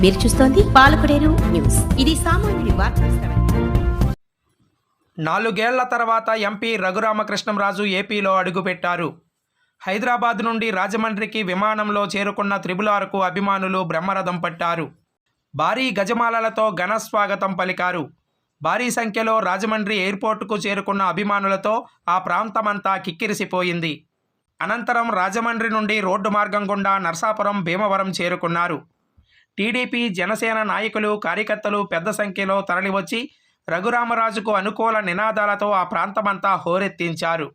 మీరు చూస్తోంది పాలకుడేరు న్యూస్. ఇది సామాన్యుడి వార్తా నాలుగేళ్ళ తర్వాత ఎంపీ రఘురామకృష్ణంరాజు ఏపీలో అడుగుపెట్టారు. హైదరాబాద్ నుండి రాజమండ్రికి విమానంలో చేరుకున్న త్రిబులార్కు అభిమానులు బ్రహ్మరథం పట్టారు. భారీ గజమాలలతో ఘన స్వాగతం పలికారు. భారీ సంఖ్యలో రాజమండ్రి ఎయిర్పోర్టుకు చేరుకున్న అభిమానులతో ఆ ప్రాంతమంతా కిక్కిరిసిపోయింది. అనంతరం రాజమండ్రి నుండి రోడ్డు మార్గం గుండా నర్సాపురం భీమవరం చేరుకున్నారు. టీడీపీ జనసేన నాయకులు కార్యకర్తలు పెద్ద సంఖ్యలో తరలివచ్చి రఘురామరాజుకు అనుకూల నినాదాలతో ఆ ప్రాంతమంతా హోరెత్తించారు.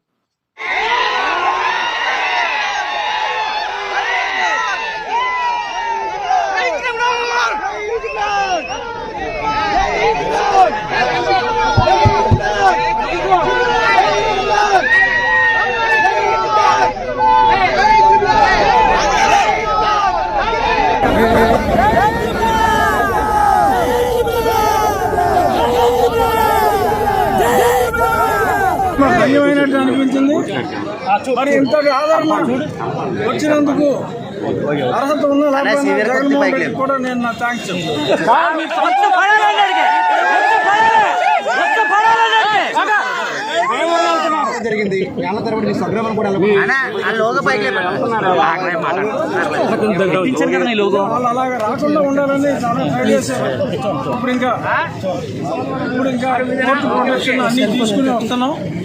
ధన్యమైనట్టు అనిపించింది మరి ఇంత ఆదరణ వచ్చినందుకు అర్హత ఉన్న జగన్మోహన్ రెడ్డి కూడా నేను నా థ్యాంక్స్ చెప్తాను జరిగింది. ఏళ్ళ తరబడి మీ స్వగ్రామం కూడా వాళ్ళు అలాగా రాకుండా ఉండాలని చాలా ట్రై చేశారు. ఇప్పుడు ఇంకా ఇప్పుడు ఇంకా కోర్టు ప్రొటెక్షన్ అన్ని తీసుకుని వస్తున్నాం.